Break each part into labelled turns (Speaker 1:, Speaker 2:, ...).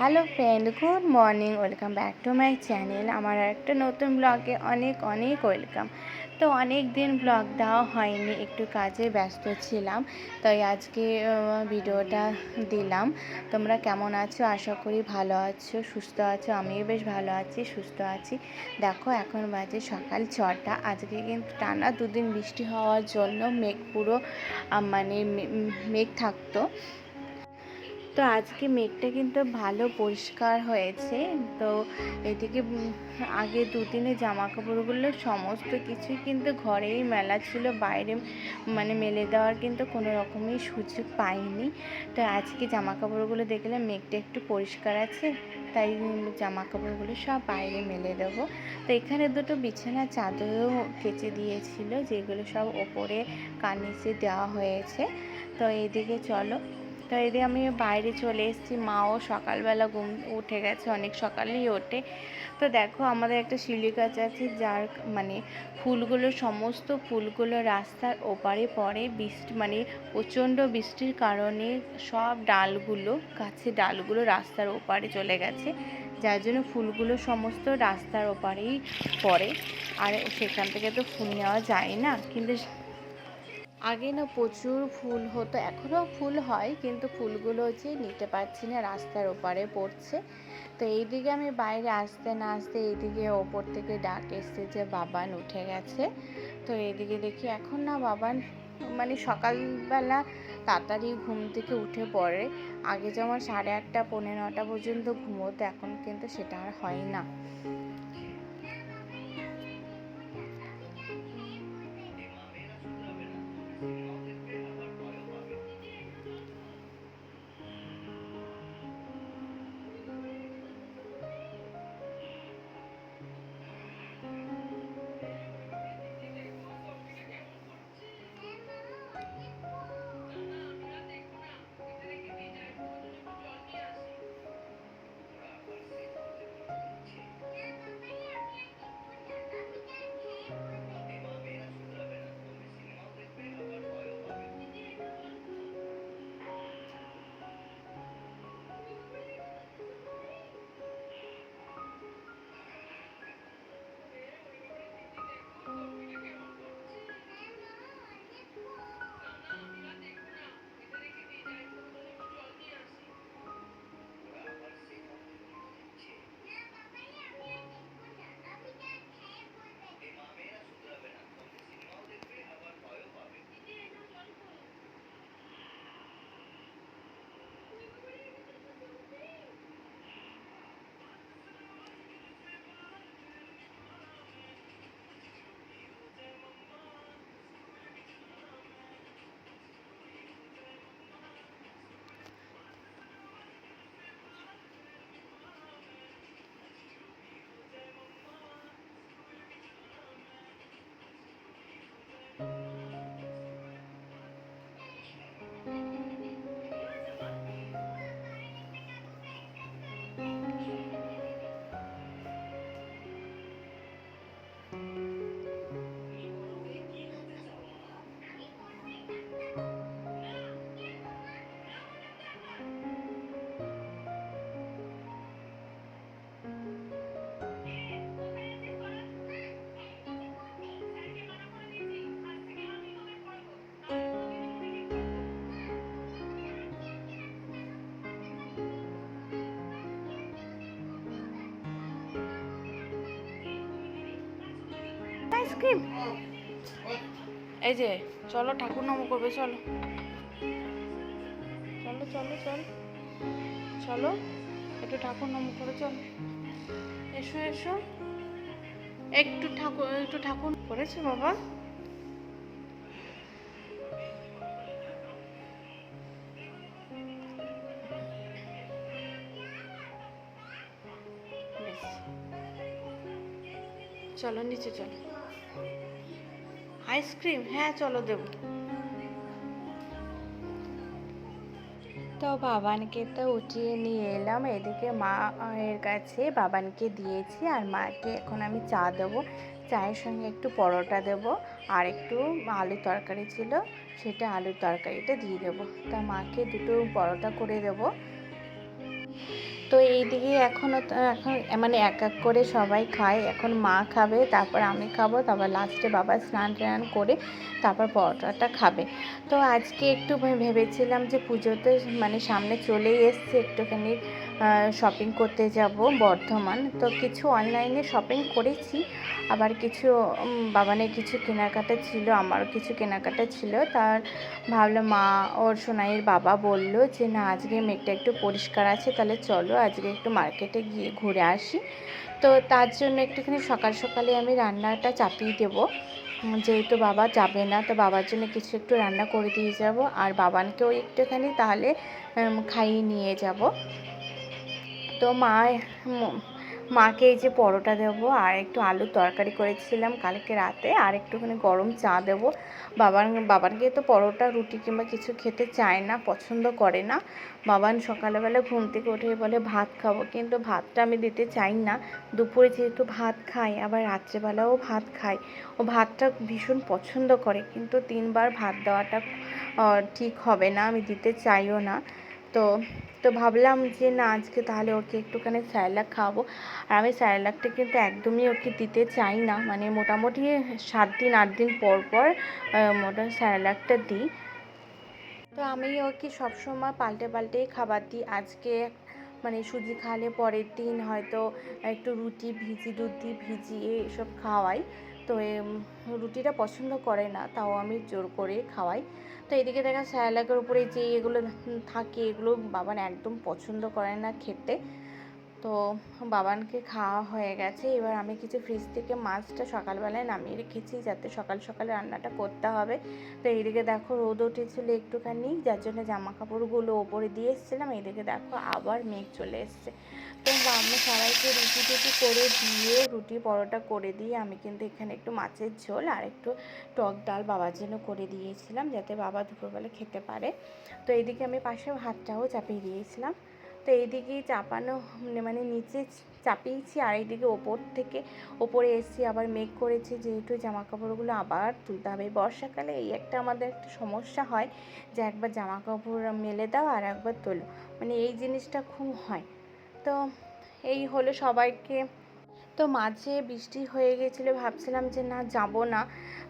Speaker 1: Hello friend, good morning, welcome back to my channel. আমার একটা নতুন ব্লগে অনেক অনেক ওয়েলকাম। তো অনেক দিন ব্লগ দেওয়া হয়নি, একটু কাজে ব্যস্ত ছিলাম, তাই আজকে ভিডিওটা দিলাম। তোমরা কেমন আছো? আশা করি ভালো আছো, সুস্থ আছো, আমিও বেশ ভালো আছি, সুস্থ আছি। দেখো, এখন বাজে সকাল ছটা, আজকে কিন্তু টানা দুদিন বৃষ্টি হওয়ার জন্য মেঘ পুরো মানে মেঘ থাকতো। তো আজকে মেঘটা কিন্তু ভালো পরিষ্কার হয়েছে। তো এদিকে আগে দুদিনে জামা কাপড়গুলো সমস্ত কিছুই কিন্তু ঘরেই মেলা ছিল, বাইরে মানে মেলে দেওয়ার কিন্তু কোনো রকমই সুযোগ পাইনি। তো আজকে জামা কাপড়গুলো দেখলে মেঘটা একটু পরিষ্কার আছে, তাই জামা কাপড়গুলো সব বাইরে মেলে দেবো। তো এখানে দুটো বিছানা চাদরও কেচে দিয়েছিল, যেগুলো সব ওপরে কার্নিসে দেওয়া হয়েছে। তো এইদিকে চলো। তো এদিকে আমি বাইরে চলে এসেছি, মাও সকালবেলা ঘুম উঠে গেছে, অনেক সকালেই ওঠে। তো দেখো, আমাদের একটা শিউলি গাছ আছে, যার মানে ফুলগুলো, সমস্ত ফুলগুলো রাস্তার ওপারে পড়ে। বৃষ্টি মানে প্রচণ্ড বৃষ্টির কারণে সব ডালগুলো, গাছের ডালগুলো রাস্তার ওপারে চলে গেছে। যার জন্য ফুলগুলো সমস্ত রাস্তার ওপারেই পড়ে। আর সেখান থেকে তো ফুল নেওয়া যায় না। কিন্তু আগে না প্রচুর ফুল হতো এখনও ফুল হয় কিন্তু ফুলগুলো যে নিতে পারছি না, রাস্তার ওপারে পড়ছে। তো এইদিকে আমি বাইরে আসতে না আসতে এইদিকে ওপর থেকে ডাক এসছে যে বাবান উঠে গেছে। তো এইদিকে দেখি এখন না বাবান মানে সকালবেলা তাড়াতাড়ি ঘুম থেকে উঠে পড়ে। আগে যেমন সাড়ে আটটা, পৌনে নটা পর্যন্ত ঘুমোতো, এখন কিন্তু সেটা আর হয় না। আইসক্রিম? এই যে, চলো ঠাকুর নম করবে, চলো। চলো চলো, চল। চলো, একটু ঠাকুর নম করে, চলো। এসো এসো। একটু ঠাকুর একটু ঠাকুর করেছে বাবা। চলো, নিচে চলো। আইসক্রিম হ্যাঁ চলো দেবো। তো বাবানকে তো উঠিয়ে নিয়ে এলাম। এদিকে মা এর কাছে বাবানকে দিয়েছি আর মাকে এখন আমি চা দেবো। চায়ের সঙ্গে একটু পরোটা দেব। আর একটু আলু তরকারি ছিল, সেটা আলুর তরকারিটা দিয়ে দেবো। তা মাকে দুটো পরোটা করে দেবো। তো এইদিকে এখনও তো এখন মানে এক এক করে সবাই খায়। এখন মা খাবে, তারপর আমি খাব, তারপর লাস্টে বাবা স্নান টান করে তারপর পরোটাটা খাবে। তো আজকে একটু ভেবেছিলাম যে পুজোতে মানে সামনে চলেই এসছে একটুখানি। শপিং করতে যাব বর্ধমান। তো কিছু অনলাইনে শপিং করেছি। আবার কিছু বাবানের কিছু কেনাকাটা ছিল আমার কিছু কেনাকাটা ছিল। তার ভাবলো মা ওর সোনাইয়ের বাবা বলল যে, না, আজকে মেঘটা একটু পরিষ্কার আছে, তাহলে চলো আজকে একটু মার্কেটে গিয়ে ঘুরে আসি। তো তার জন্য একটুখানি সকাল সকালে আমি রান্নাটা চাপিয়ে দেবো। যেহেতু বাবা যাবে না, তো বাবার জন্য কিছু একটু রান্না করে দিয়ে যাব। আর বাবানকেও একটুখানি তাহলে খাইয়ে নিয়ে যাব। তো মা মাকে এই যে পরোটা দেবো আর একটু আলুর তরকারি করেছিলাম কালকে রাতে আর একটুখানি গরম চা দেবো। বাবার বাবানকে তো পরোটা, রুটি কিংবা কিছু খেতে চায় না, পছন্দ করে না। বাবান সকালবেলা ঘুম থেকে উঠে বলে, ভাত খাব। কিন্তু ভাতটা আমি দিতে চাই না। দুপুরে যেহেতু ভাত খাই, আবার রাত্রেবেলাও ভাত খাই। ও ভাতটা ভীষণ পছন্দ করে, কিন্তু তিনবার ভাত দেওয়াটা ঠিক হবে না, আমি দিতে চাইও না। তো তো ভাবলাম যে না আজকে তাহলে ওকে একটুখানি স্যালাড খাওয়াবো। আর আমি স্যালাডটা কিন্তু একদমই ওকে দিতে চাই না। মানে মোটামুটি সাত দিন আট দিন পর পর আহ, মোটা স্যালাডটা দিই। তো আমি ওকে সবসময় পাল্টে পাল্টেই খাবার দিই। আজকে মানে সুজি খাওয়ালে পরের দিন হয়তো একটু রুটি ভিজি দুধ ভিজিয়ে এসব খাওয়াই। তো রুটিটা পছন্দ করে না তাও আমি জোর করে খাওয়াই। তো এদিকে দেখা স্যালাডের উপরে যে এগুলো থাকে, এগুলো বাবান একদম পছন্দ করে না খেতে। তো বাবানকে খাওয়া হয়ে গেছে। এবার আমি কিছু ফ্রিজ থেকে মাছটা সকালবেলায় নামিয়ে রেখেছি যাতে সকাল সকাল রান্নাটা করতে হবে। তো এইদিকে দেখো রোদ উঠেছিল একটুখানি, যার জন্য জামা কাপড়গুলো ওপরে দিয়ে এসেছিলাম। এইদিকে দেখো আবার মেঘ চলে এসছে। তো আমরা সবাইকে রুটি টুটি করে দিয়ে, রুটি পরোটা করে দিয়ে আমি কিন্তু এখানে একটু মাছের ঝোল আর একটু টক ডাল বাবার জন্য করে দিয়েছিলাম যাতে বাবা দুপুরবেলা খেতে পারে। তো এইদিকে আমি পাশে ভাতটাও চাপিয়ে দিয়েছিলাম। তো এইদিকে চাপানো মানে মানে নিচে চাপিয়েছি আর এইদিকে ওপর থেকে ওপরে এসছি আবার মেঘ করেছে যেহেতু জামা কাপড়গুলো আবার তুলতে হবে। বর্ষাকালে এই একটা আমাদের একটা সমস্যা হয় যে একবার জামা কাপড় মেলে দাও আর একবার তোলো। মানে এই জিনিসটা খুব হয়। তো এই হলো সবাইকে। তো মাঝে বৃষ্টি হয়ে গেছিল, ভাবছিলাম যে না যাব না।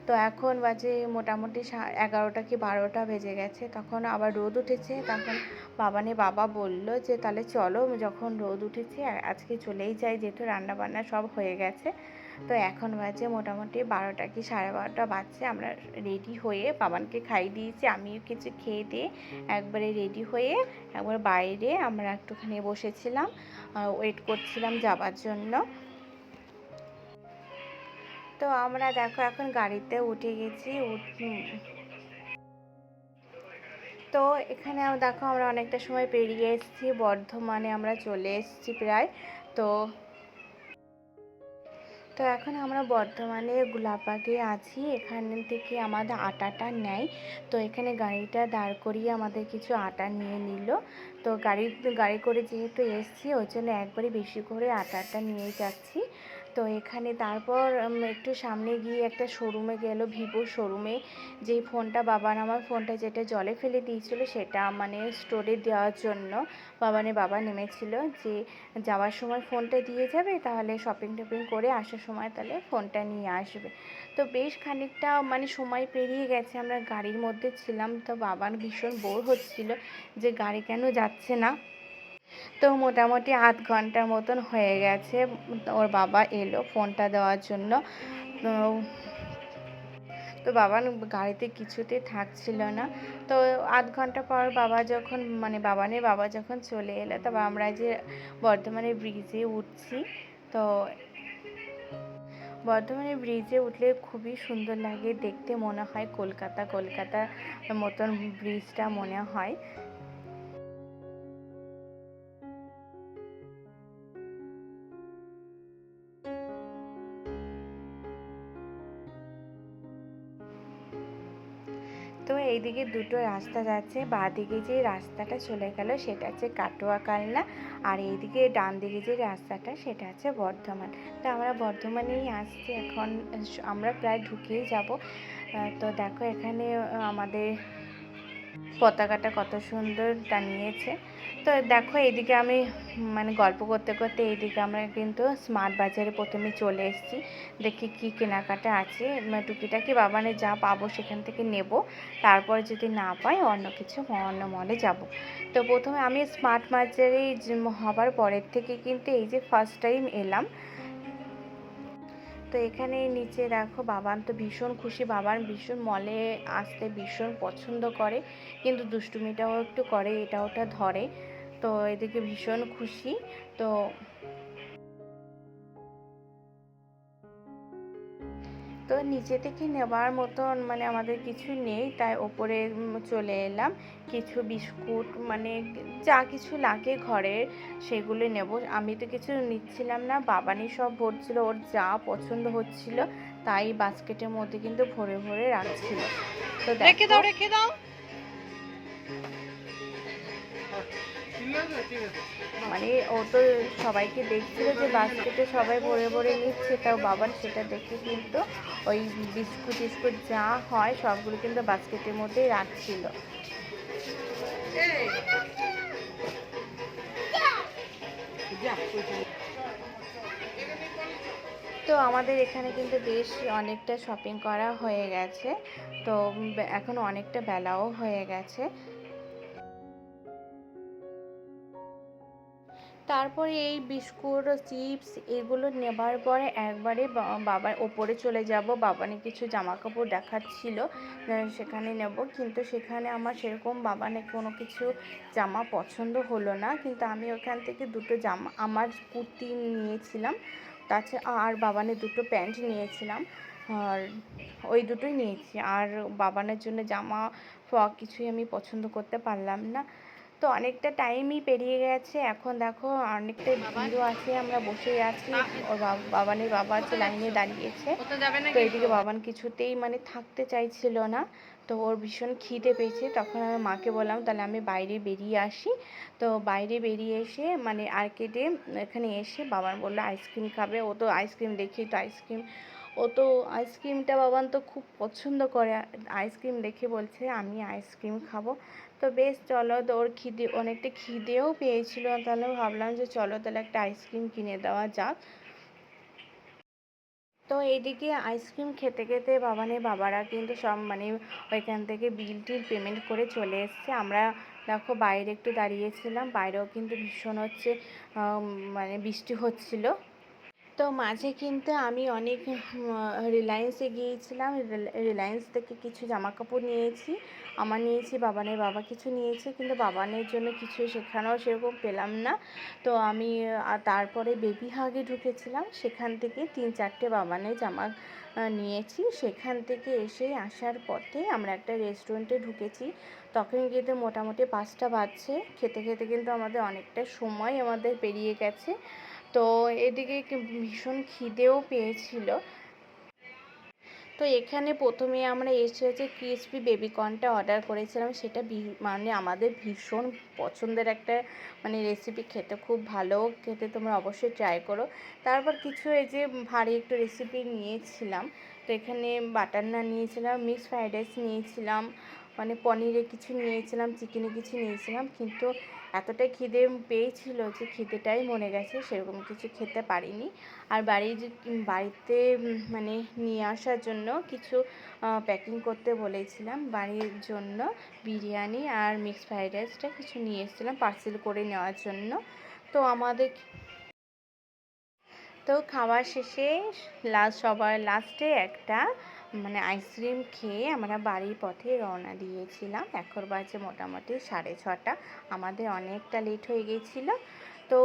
Speaker 1: তো এখন বাজে মোটামুটি এগারোটা কি বারোটা বেজে গেছে। তখন আবার রোদ উঠেছে, তখন বাবানে বাবা বলল যে, তাহলে চলো যখন রোদ উঠেছে আজকে চলেই যাই, যেহেতু রান্না বান্না সব হয়ে গেছে। তো এখন বাজে মোটামুটি বারোটা কি সাড়ে বারোটা বাজছে, আমরা রেডি হয়ে বাবানকে খাইয়ে দিয়েছি, আমিও কিছু খেয়ে দিয়ে একবারে রেডি হয়ে একবার বাইরে আমরা একটুখানি বসেছিলাম ওয়েট করছিলাম যাবার জন্য। তো আমরা দেখো এখন গাড়িতে উঠে গেছি তো এখানে দেখো আমরা অনেকটা সময় পেরিয়ে এসেছি, বর্ধমানে আমরা চলে এসেছি প্রায়। তো তো এখন আমরা বর্ধমানে গোলাপবাগে আছি, এখান থেকে আমাদের আটাটা নেয়। তো এখানে গাড়িটা দাঁড় করিয়ে আমাদের কিছু আটা নিয়ে নিল। তো গাড়ি গাড়ি করে যেহেতু এসছি ওই জন্য একবারই বেশি করে আটাটা নিয়ে যাচ্ছি। তো এখানে তারপর একটু সামনে গিয়ে একটা শোরুমে গেল, ভিভো শোরুমে যেই ফোনটা বাবার আমার ফোনটা যেটা জলে ফেলে দিয়েছিল, সেটা মানে স্টোরে দেওয়ার জন্য বাবানে বাবা নেমেছিল যে, যাওয়ার সময় ফোনটা দিয়ে যাবে, তাহলে শপিং টপিং করে আসার সময় তাহলে ফোনটা নিয়ে আসবে। তো বেশ খানিকটা মানে সময় পেরিয়ে গেছে, আমরা গাড়ির মধ্যে ছিলাম, তো বাবার ভীষণ বোর হচ্ছিল যে, গাড়ি কেন যাচ্ছে না? তো মোটামুটি আধ ঘণ্টার মতন হয়ে গেছে। ওর বাবা এলো ফোনটা দেওয়ার জন্য। তো তো বাবা গাড়িতে কিছুতে থাকছিল না। তো আধ ঘণ্টা পর বাবা যখন মানে বাবানের বাবা যখন চলে এলো তবে আমরা যে বর্ধমানের ব্রিজে উঠছি, তো বর্ধমানে ব্রিজে উঠলে খুবই সুন্দর লাগে। দেখতে মনে হয় কলকাতা কলকাতা মতন ব্রিজটা মনে হয়। এইদিকে দুটো রাস্তা যাচ্ছে, বাঁদিকে যে রাস্তাটা চলে গেল সেটা হচ্ছে কাটোয়া কালনা আর এইদিকে ডান দিকে যে রাস্তাটা সেটা হচ্ছে বর্ধমান। তো আমরা বর্ধমানেই আসছি, এখন আমরা প্রায় ঢুকেই যাব। তো দেখো এখানে আমাদের পতাকাটা কত সুন্দর টানিয়েছে। তো দেখো এদিকে আমি মানে গল্প করতে করতে এইদিকে আমরা কিন্তু স্মার্ট বাজারে প্রথমে চলে এসেছি। দেখি কি কেনাকাটা আছে। মানে টুকিটাকি বাবানে যা পাবো সেখান থেকে নেব। তারপর যদি না পাই অন্য কিছু অন্য মলে যাব। তো প্রথমে আমি স্মার্ট বাজারে হবার পরের থেকে কিন্তু এই যে ফার্স্ট টাইম এলাম। তো এখানে নিচে দেখো বাবান তো ভীষণ খুশি। বাবান ভীষণ মলে আসতে ভীষণ পছন্দ করে, কিন্তু দুষ্টুমিটাও একটু করে এটা ওটা ধরে। তো এদিকে ভীষণ খুশি। তো তো নিচে থেকে নেবার মতন মানে আমাদের কিছু নেই তাই ওপরে চলে এলাম। কিছু বিস্কুট মানে যা কিছু লাগে ঘরের সেগুলো নেব। আমি তো কিছু নিচ্ছিলাম না বাবানি সব ভরছিল ওর যা পছন্দ হচ্ছিল তাই বাস্কেটের মধ্যে কিন্তু ভরে ভরে রাখছিল। তো
Speaker 2: রেখে দাও রেখে দাও।
Speaker 1: মানে ও তো সবাইকে দেখছিল যে বাস্কেটে সবাই ভরে ভরে নিচ্ছে তাও বাবার সেটা দেখে কিন্তু ওই বিস্কুট টিস্কুট যা হয় সবগুলো কিন্তু বাস্কেটের মধ্যেই রাখছিল। তো আমাদের এখানে কিন্তু বেশ অনেকটা শপিং করা হয়ে গেছে, তো এখন অনেকটা বেলাও হয়ে গেছে। তারপরে এই বিস্কুট, চিপস এগুলো নেবার পরে একবারে বাবার ওপরে চলে যাব। বাবানে কিছু জামা কাপড় দেখাচ্ছিল সেখানে নেব। কিন্তু সেখানে আমার সেরকম বাবানে কোনো কিছু জামা পছন্দ হলো না। কিন্তু আমি ওখান থেকে দুটো জামা, আমার কুর্তি নিয়েছিলাম। তাছাড়া আর বাবানে দুটো প্যান্ট নিয়েছিলাম। আর ওই দুটোই নিয়েছি। আর বাবানের জন্য জামা ফ্রক কিছুই আমি পছন্দ করতে পারলাম না। তো অনেকটা টাইমই পেরিয়ে গেছে। এখন দেখো অনেকটা ভিড়ও আছে, আমরা বসে আছি। ওর বাবানের বাবা আছে লাইনে দাঁড়িয়েছে। তো এদিকে বাবান কিছুতেই মানে থাকতে চাইছিল না। তো ওর ভীষণ খিদে পেয়েছে। তখন আমি মাকে বললাম, তাহলে আমি বাইরে বেরিয়ে আসি। তো বাইরে বেরিয়ে এসে মানে আর্কেডে এখানে এসে বাবান বলল আইসক্রিম খাবে। ও তো আইসক্রিম দেখি তো আইসক্রিম ও তো আইসক্রিমটা বাবান তো খুব পছন্দ করে। আইসক্রিম দেখে বলছে, আমি আইসক্রিম খাব। তো বেশ, চলো ওর খিদে, অনেকটা খিদেও পেয়েছিল। তাহলে ভাবলাম যে চলো তাহলে একটা আইসক্রিম কিনে দেওয়া যাক। তো এইদিকে আইসক্রিম খেতে খেতে বাবানের বাবারা কিন্তু সব মানে ওইখান থেকে বিল টিল পেমেন্ট করে চলে এসছে। আমরা দেখো বাইরে একটু দাঁড়িয়েছিলাম, বাইরেও কিন্তু ভীষণ হচ্ছে মানে বৃষ্টি হচ্ছিল। তো মাঝে কিন্তু আমি অনেক রিলায়েন্সে গিয়েছিলাম। রিলায়েন্স থেকে কিছু জামা কাপড় নিয়েছি, আমার নিয়েছি, বাবানের বাবা কিছু নিয়েছে, কিন্তু বাবানের জন্য কিছু সেখানেও সেরকম পেলাম না। তো আমি তারপরে বেবি হাগে ঢুকেছিলাম। সেখান থেকে তিন চারটে বাবানের জামা নিয়েছি। সেখান থেকে এসে আসার পথে আমরা একটা রেস্টুরেন্টে ঢুকেছি। তখন কিন্তু মোটামুটি পাঁচটা বাজছে। খেতে খেতে কিন্তু আমাদের অনেকটা সময় আমাদের পেরিয়ে গেছে। তো এদিকে ভীষণ খিদেও পেয়েছিল। তো এখানে প্রথমে আমরা এসে হচ্ছে ক্রিসপি বেবিকর্নটা অর্ডার করেছিলাম। সেটা মানে আমাদের ভীষণ পছন্দের একটা মানে রেসিপি খেতে খুব ভালো খেতে তোমরা অবশ্যই ট্রাই করো। তারপর কিছু এই যে ভারী একটু রেসিপি নিয়েছিলাম। তো এখানে বাটার নান নিয়েছিলাম মিক্স ফ্রাইড রাইস নিয়েছিলাম মানে পনিরে কিছু নিয়েছিলাম চিকেনে কিছু নিয়েছিলাম। কিন্তু এতটাই খিদে পেয়েছিল যে খিদেটাই মনে গেছে, সেরকম কিছু খেতে পারিনি। আর বাড়ি বাড়িতে মানে নিয়ে আসার জন্য কিছু প্যাকিং করতে বলেছিলাম। বাড়ির জন্য বিরিয়ানি আর মিক্স ফ্রাইড রাইসটা কিছু নিয়ে এসেছিলাম পার্সেল করে নেওয়ার জন্য। তো আমাদের তো খাওয়ার শেষে লাস্ট সবার লাস্টে একটা মানে আইসক্রিম খেয়ে আমরা বাড়ির পথে রওনা দিয়েছিলাম। এখন বাজে মোটামুটি সাড়ে ছটা। আমাদের অনেকটা লেট হয়ে গিয়েছিল তো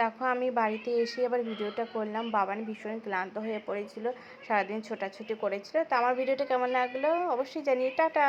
Speaker 1: দেখো আমি বাড়িতে এসে আবার ভিডিওটা করলাম। বাবান ভীষণ ক্লান্ত হয়ে পড়েছিল, সারাদিন ছোটাছুটি করেছিল। তো আমার ভিডিওটা কেমন লাগল? অবশ্যই জানিয়ে টাটা!